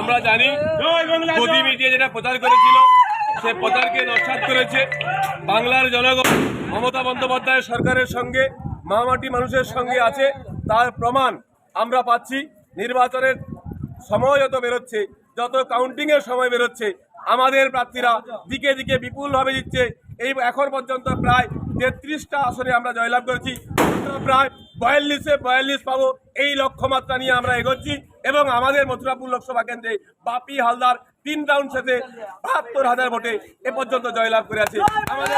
আমরা জানি মোদি মিডিয়া যেটা প্রচার করেছিল সে প্রচারকে নস্বাত করেছে। বাংলার জনগণ মমতা বন্দ্যোপাধ্যায় সরকারের সঙ্গে মামাটি মানুষের সঙ্গে আছে। তার প্রমাণ আমরা পাচ্ছি। নির্বাচনের সময় যত বেরোচ্ছে যত কাউন্টিংয়ের সময় বেরোচ্ছে আমাদের প্রার্থীরা দিকে দিকে বিপুলভাবে দিচ্ছে এই এখন পর্যন্ত প্রায় তেত্রিশটা আসনে আমরা জয়লাভ করেছি। প্রায় বয়াল্লিশে বয়াল্লিশ পাবো। এই লক্ষ্যমাত্রা নিয়ে আমরা এগোচ্ছি। এবং আমাদের মথুরাপুর লোকসভা কেন্দ্রে বাপি হালদার তিন রাউন্ড শেষে বাহাত্তর হাজার ভোটে এ পর্যন্ত জয়লাভ করে আছে আমাদের